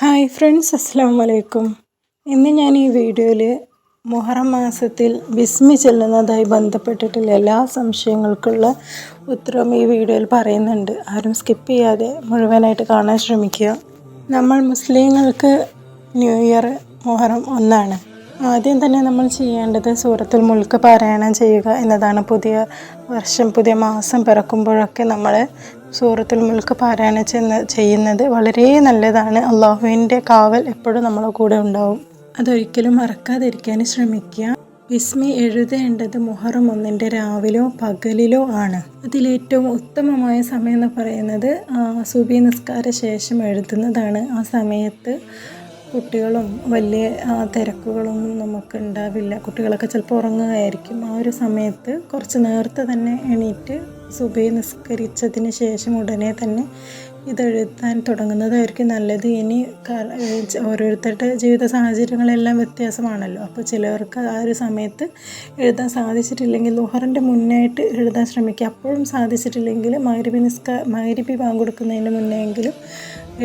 Hi friends അസ്സാം വലൈക്കും ഇന്ന് ഞാൻ ഈ വീഡിയോയിൽ മുഹറം മാസത്തിൽ വിസ്മി ചെല്ലുന്നതായി ബന്ധപ്പെട്ടിട്ടുള്ള എല്ലാ സംശയങ്ങൾക്കുള്ള ഉത്തരവും ഈ വീഡിയോയിൽ പറയുന്നുണ്ട്. ആരും സ്കിപ്പ് ചെയ്യാതെ മുഴുവനായിട്ട് കാണാൻ ശ്രമിക്കുക. നമ്മൾ മുസ്ലിങ്ങൾക്ക് ന്യൂ ഇയർ മുഹറം ഒന്നാണ്. ആദ്യം തന്നെ നമ്മൾ ചെയ്യേണ്ടത് സൂറത്തുൽ മുൽക്ക് പാരായണം ചെയ്യുക എന്നതാണ്. പുതിയ വർഷം പുതിയ മാസം പിറക്കുമ്പോഴൊക്കെ നമ്മൾ സൂറത്തുൽ മുൽക്ക് പാരായണം ചെന്ന് ചെയ്യുന്നത് വളരെ നല്ലതാണ്. അള്ളാഹുവിന്റെ കാവൽ എപ്പോഴും നമ്മളെ കൂടെ ഉണ്ടാവും. അതൊരിക്കലും മറക്കാതിരിക്കാൻ ശ്രമിക്കുക. വിസ്മി എഴുതേണ്ടത് മുഹറം ഒന്നിന്റെ രാവിലോ പകലിലോ ആണ്. അതിലേറ്റവും ഉത്തമമായ സമയം എന്ന് പറയുന്നത് സുബി നിസ്കാര ശേഷം എഴുതുന്നതാണ്. ആ സമയത്ത് കുട്ടികളും വലിയ തിരക്കുകളൊന്നും നമുക്ക് ഉണ്ടാവില്ല. കുട്ടികളൊക്കെ ചിലപ്പോൾ ഉറങ്ങുകയായിരിക്കും. ആ ഒരു സമയത്ത് കുറച്ച് നേരത്തെ തന്നെ എണീറ്റ് സുബൈ നിസ്കരിച്ചതിന് ശേഷം ഉടനെ തന്നെ ഇതെഴുതാൻ തുടങ്ങുന്നതായിരിക്കും നല്ലത്. ഇനി ഓരോരുത്തരുടെ ജീവിത സാഹചര്യങ്ങളെല്ലാം വ്യത്യാസമാണല്ലോ. അപ്പോൾ ചിലവർക്ക് ആ ഒരു സമയത്ത് എഴുതാൻ സാധിച്ചിട്ടില്ലെങ്കിൽ ലുഹറിന്റെ മുന്നായിട്ട് എഴുതാൻ ശ്രമിക്കുക. അപ്പോഴും സാധിച്ചിട്ടില്ലെങ്കിൽ മൈരിബി നിസ്ക മൈരിബി പങ്കെടുക്കുന്നതിന് മുന്നെങ്കിലും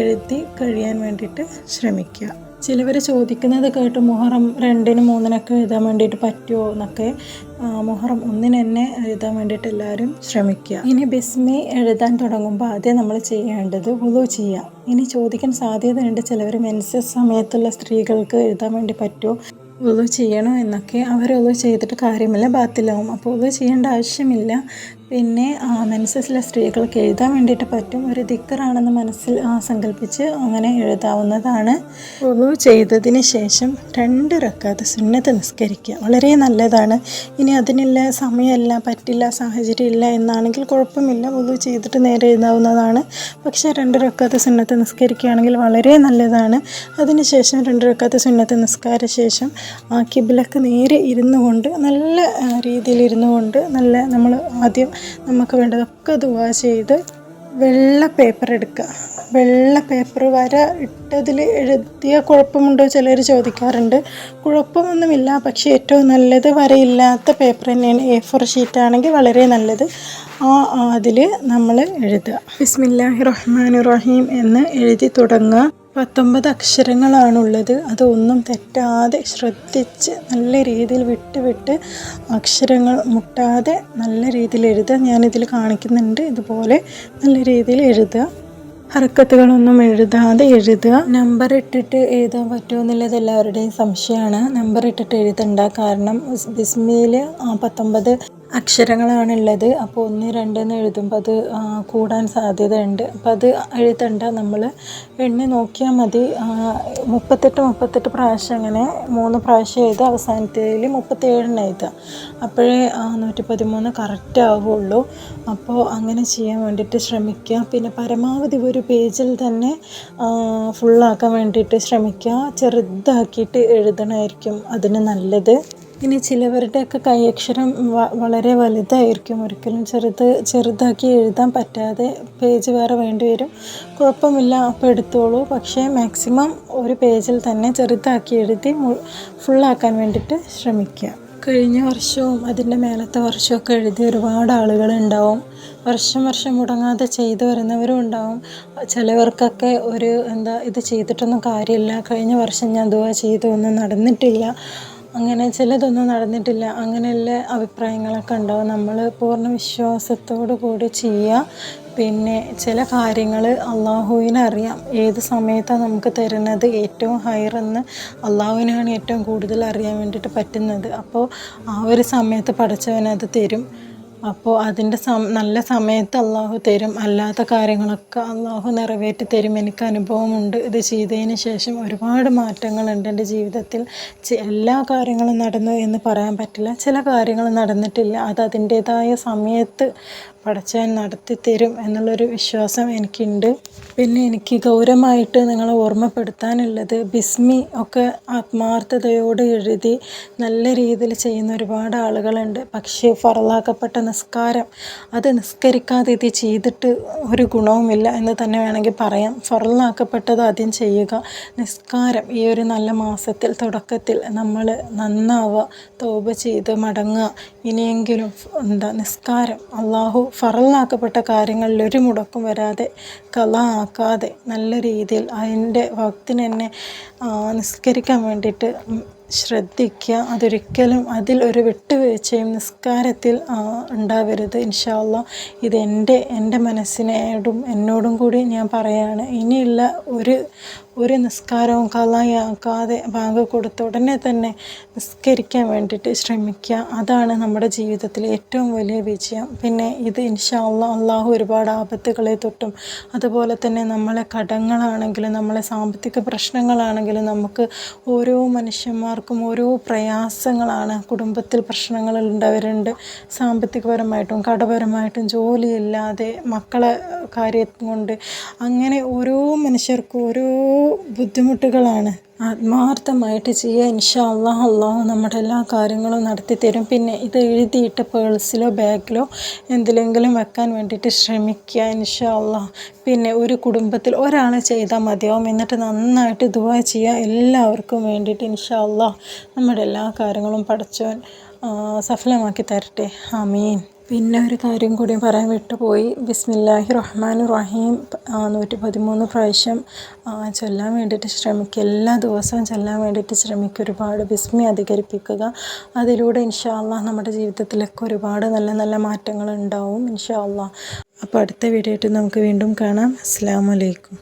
എഴുതി കഴിയാൻ വേണ്ടിയിട്ട് ശ്രമിക്കുക. ചിലവർ ചോദിക്കുന്നത് കേട്ട് മുഹറം രണ്ടിന് മൂന്നിനൊക്കെ എഴുതാൻ വേണ്ടിയിട്ട് പറ്റുമോ എന്നൊക്കെ മുഹറം ഒന്നിന് തന്നെ എഴുതാൻ വേണ്ടിയിട്ട് എല്ലാവരും ശ്രമിക്കുക. ഇനി ബിസ്മി എഴുതാൻ തുടങ്ങുമ്പോൾ ആദ്യം നമ്മൾ ചെയ്യേണ്ടത് ഉളു ചെയ്യുക. ഇനി ചോദിക്കാൻ സാധ്യതയുണ്ട് ചിലവർ മെൻസസ് സമയത്തുള്ള സ്ത്രീകൾക്ക് എഴുതാൻ വേണ്ടി പറ്റുമോ ഉളു ചെയ്യണോ എന്നൊക്കെ. അവർ ഉളു ചെയ്തിട്ട് കാര്യമില്ല ബാത്തിലാവും. അപ്പോൾ ഉളു ചെയ്യേണ്ട ആവശ്യമില്ല. പിന്നെ മെൻസസിലെ സ്ത്രീകൾക്ക് എഴുതാൻ വേണ്ടിയിട്ട് പറ്റും. ഒരു ദിക്കറാണെന്ന് മനസ്സിൽ സങ്കല്പിച്ച് അങ്ങനെ എഴുതാവുന്നതാണ്. ഉളു ചെയ്തതിന് ശേഷം രണ്ട് റക്കാത്ത് സുന്നത്ത് നിസ്കരിക്കുക. വളരെ നല്ലതാണ്. ഇനി അതിനുള്ള സമയമല്ല പറ്റില്ല സാഹചര്യമില്ല എന്നാണെങ്കിൽ കുഴപ്പമില്ല. ഉളു ചെയ്തിട്ട് നേരെ എഴുതാവുന്നതാണ്. പക്ഷേ രണ്ട് റക്കാത്ത് സുന്നത്ത് നിസ്കരിക്കുകയാണെങ്കിൽ വളരെ നല്ലതാണ്. അതിനുശേഷം രണ്ട് റക്കാത്ത് സുന്നത്ത് നിസ്കാര ശേഷം ആ കിബിലക്ക് നേരെ ഇരുന്നു കൊണ്ട് നല്ല രീതിയിൽ ഇരുന്നു കൊണ്ട് നല്ല നമ്മൾ ആദ്യം നമുക്ക് വേണ്ടതൊക്കെ ദുവാ ചെയ്ത് വെള്ള പേപ്പർ എടുക്കുക വെള്ള പേപ്പർ വര ഇട്ടതിൽ എഴുതിയ കുഴപ്പമുണ്ടോ ചിലർ ചോദിക്കാറുണ്ട്. കുഴപ്പമൊന്നുമില്ല പക്ഷേ ഏറ്റവും നല്ലത് വരയില്ലാത്ത പേപ്പർ തന്നെയാണ്. എ ഫോർ ഷീറ്റാണെങ്കിൽ വളരെ നല്ലത്. ആ അതിൽ നമ്മൾ എഴുതുക. ബിസ്മില്ലാഹി റഹ്മാൻ റഹീം എന്ന് എഴുതി തുടങ്ങുക. പത്തൊമ്പത് അക്ഷരങ്ങളാണുള്ളത്. അതൊന്നും തെറ്റാതെ ശ്രദ്ധിച്ച് നല്ല രീതിയിൽ വിട്ട് വിട്ട് അക്ഷരങ്ങൾ മുട്ടാതെ നല്ല രീതിയിൽ എഴുതുക. ഞാനിതിൽ കാണിക്കുന്നുണ്ട്. ഇതുപോലെ നല്ല രീതിയിൽ എഴുതുക. ഹർക്കത്തുകളൊന്നും എഴുതാതെ എഴുതുക. നമ്പർ ഇട്ടിട്ട് എഴുതാൻ പറ്റുമോ എന്നുള്ളത് എല്ലാവരുടെയും സംശയമാണ്. നമ്പർ ഇട്ടിട്ട് എഴുതണ്ട കാരണം ബിസ്മിയിൽ പത്തൊമ്പത് അക്ഷരങ്ങളാണുള്ളത്. അപ്പോൾ ഒന്ന് രണ്ട് എന്ന് എഴുതുമ്പോൾ അത് കൂടാൻ സാധ്യതയുണ്ട്. അപ്പോൾ അത് എഴുതണ്ട നമ്മൾ എണ്ണി നോക്കിയാൽ മതി. മുപ്പത്തെട്ട് മുപ്പത്തെട്ട് പ്രാവശ്യം അങ്ങനെ മൂന്ന് പ്രാവശ്യം എഴുതുക. അവസാനത്തേതിൽ മുപ്പത്തേഴെണ്ണം എഴുതുക. അപ്പോഴേ നൂറ്റി പതിമൂന്ന് കറക്റ്റ് ആവുള്ളൂ. അപ്പോൾ അങ്ങനെ ചെയ്യാൻ വേണ്ടിയിട്ട് ശ്രമിക്കുക. പിന്നെ പരമാവധി ഒരു പേജിൽ തന്നെ ഫുള്ളാക്കാൻ വേണ്ടിയിട്ട് ശ്രമിക്കുക. ചെറുതാക്കിയിട്ട് എഴുതണമായിരിക്കും അതിന് നല്ലത്. ഇനി ചിലവരുടെയൊക്കെ കൈയക്ഷരം വളരെ വലുതായിരിക്കും. ഒരിക്കലും ചെറുത് ചെറുതാക്കി എഴുതാൻ പറ്റാതെ പേജ് വേറെ വേണ്ടി വരും. കുഴപ്പമില്ല അപ്പോൾ എടുത്തോളൂ. പക്ഷേ മാക്സിമം ഒരു പേജിൽ തന്നെ ചെറുതാക്കി എഴുതി ഫുള്ളാക്കാൻ വേണ്ടിയിട്ട് ശ്രമിക്കുക. കഴിഞ്ഞ വർഷവും അതിന്റെ മേലത്തെ വർഷമൊക്കെ എഴുതി ഒരുപാട് ആളുകളുണ്ടാവും വർഷം വർഷം മുടങ്ങാതെ ചെയ്തു വരുന്നവരും ഉണ്ടാവും. ചിലവർക്കൊക്കെ ഒരു എന്താ ഇത് ചെയ്തിട്ടൊന്നും കാര്യമില്ല. കഴിഞ്ഞ വർഷം ഞാൻ ദുവാ ചെയ്തു ഒന്നും നടന്നിട്ടില്ല. അങ്ങനെ ചിലതൊന്നും നടന്നിട്ടില്ല. അങ്ങനെയുള്ള അഭിപ്രായങ്ങളൊക്കെ ഉണ്ടാവും നമ്മൾ പൂർണ വിശ്വാസത്തോടു കൂടി ചെയ്യുക. പിന്നെ ചില കാര്യങ്ങൾ അള്ളാഹുവിനെ അറിയാം. ഏത് സമയത്താണ് നമുക്ക് തരുന്നത്? ഏറ്റവും ഹയറെന്ന് അള്ളാഹുവിനാണ് ഏറ്റവും കൂടുതൽ അറിയാൻ വേണ്ടിയിട്ട് പറ്റുന്നത്. അപ്പോൾ ആ ഒരു സമയത്ത് പഠിച്ചവനത് തരും. അപ്പോൾ അതിന്റെ സം നല്ല സമയത്ത് അള്ളാഹു തരും. അല്ലാത്ത കാര്യങ്ങളൊക്കെ അള്ളാഹു നിറവേറ്റി തരും. എനിക്ക് അനുഭവമുണ്ട് ഇത് ചെയ്തതിന് ശേഷം ഒരുപാട് മാറ്റങ്ങളുണ്ട് എന്റെ ജീവിതത്തിൽ. എല്ലാ കാര്യങ്ങളും നടന്നു എന്ന് പറയാൻ പറ്റില്ല. ചില കാര്യങ്ങൾ നടന്നിട്ടില്ല. അത് അതിന്റേതായ സമയത്ത് പടച്ചവൻ നടത്തി തരും എന്നുള്ളൊരു വിശ്വാസം എനിക്കുണ്ട്. പിന്നെ എനിക്ക് ഗൗരവമായിട്ട് നിങ്ങളെ ഓർമ്മപ്പെടുത്താനുള്ളത് ബിസ്മി ഒക്കെ ആത്മാർത്ഥതയോട് എഴുതി നല്ല രീതിയിൽ ചെയ്യുന്ന ഒരുപാട് ആളുകളുണ്ട്. പക്ഷേ ഫറലാക്കപ്പെട്ട നിസ്കാരം അത് നിസ്കരിക്കാതെ ഇത് ചെയ്തിട്ട് ഒരു ഗുണവുമില്ല എന്ന് തന്നെ വേണമെങ്കിൽ പറയാം. ഫറലാക്കപ്പെട്ടത് ആദ്യം ചെയ്യുക. നിസ്കാരം ഈ ഒരു നല്ല മാസത്തിൽ തുടക്കത്തിൽ നമ്മൾ നന്നാവുക തോപ ചെയ്ത് മടങ്ങുക. ഇനിയെങ്കിലും എന്താ നിസ്കാരം? അള്ളാഹു ഫറലാക്കപ്പെട്ട കാര്യങ്ങളിൽ ഒരു മുടക്കം വരാതെ കല ആക്കാതെ നല്ല രീതിയിൽ അതിന്റെ വക്തിനെന്നെ നിസ്കരിക്കാൻ വേണ്ടിയിട്ട് ശ്രദ്ധിക്കുക. അതൊരിക്കലും അതിൽ ഒരു വിട്ടുവീഴ്ചയും നിസ്കാരത്തിൽ ഉണ്ടാവരുത്. ഇൻഷാല്ല ഇത് എന്റെ എന്റെ മനസ്സിനോടും എന്നോടും കൂടി ഞാൻ പറയാണ്. ഇനിയുള്ള ഒരു ഒരു നിസ്കാരവും കളയാക്കാതെ ബാങ്ക് കൊടുത്ത ഉടനെ തന്നെ നിസ്കരിക്കാൻ വേണ്ടിയിട്ട് ശ്രമിക്കുക. അതാണ് നമ്മുടെ ജീവിതത്തിലെ ഏറ്റവും വലിയ വിജയം. പിന്നെ ഇത് ഇൻഷാ അള്ളാഹ് അള്ളാഹു ഒരുപാട് ആപത്തുകളെ തൊട്ടും അതുപോലെ തന്നെ നമ്മളെ കടങ്ങളാണെങ്കിലും നമ്മളെ സാമ്പത്തിക പ്രശ്നങ്ങളാണെങ്കിലും നമുക്ക് ഓരോ മനുഷ്യന്മാർക്കും ഓരോ പ്രയാസങ്ങളാണ്. കുടുംബത്തിൽ പ്രശ്നങ്ങൾ ഉണ്ടാവരുണ്ട് സാമ്പത്തികപരമായിട്ടും കടപരമായിട്ടും ജോലിയില്ലാതെ മക്കളെ കാര്യം കൊണ്ട് അങ്ങനെ ഓരോ മനുഷ്യർക്കും ഓരോ ബുദ്ധിമുട്ടുകളാണ്. ആത്മാർത്ഥമായിട്ട് ചെയ്യുക ഇൻഷാ അള്ളാഹ് അള്ളാഹു നമ്മുടെ എല്ലാ കാര്യങ്ങളും നടത്തി തരും. പിന്നെ ഇത് എഴുതിയിട്ട് പേഴ്സിലോ ബാഗിലോ എന്തിലെങ്കിലും വെക്കാൻ വേണ്ടിയിട്ട് ശ്രമിക്കുക ഇൻഷാ അള്ളാഹ്. പിന്നെ ഒരു കുടുംബത്തിൽ ഒരാൾ ചെയ്താൽ മതിയാവും. എന്നിട്ട് നന്നായിട്ട് ദുവാ ചെയ്യുക എല്ലാവർക്കും വേണ്ടിയിട്ട് ഇൻഷാ അള്ളാഹ്. നമ്മുടെ എല്ലാ കാര്യങ്ങളും പഠിച്ചവൻ സഫലമാക്കി തരട്ടെ. ആമീൻ. പിന്നെ ഒരു കാര്യം കൂടി പറയാൻ വിട്ടുപോയി. ബിസ്മില്ലാഹി റഹ്മാൻ റഹീം നൂറ്റി പതിമൂന്ന് പ്രാവശ്യം ചൊല്ലാൻ വേണ്ടിയിട്ട് ശ്രമിക്കുക. എല്ലാ ദിവസവും ചൊല്ലാൻ വേണ്ടിയിട്ട് ശ്രമിക്കുക. ഒരുപാട് ബിസ്മി അധികരിപ്പിക്കുക. അതിലൂടെ ഇൻഷാ നമ്മുടെ ജീവിതത്തിലൊക്കെ ഒരുപാട് നല്ല നല്ല മാറ്റങ്ങൾ ഉണ്ടാവും ഇൻഷാ അപ്പോൾ അടുത്ത വീഡിയോ ആയിട്ട് നമുക്ക് വീണ്ടും കാണാം. അസ്സാം വലൈക്കും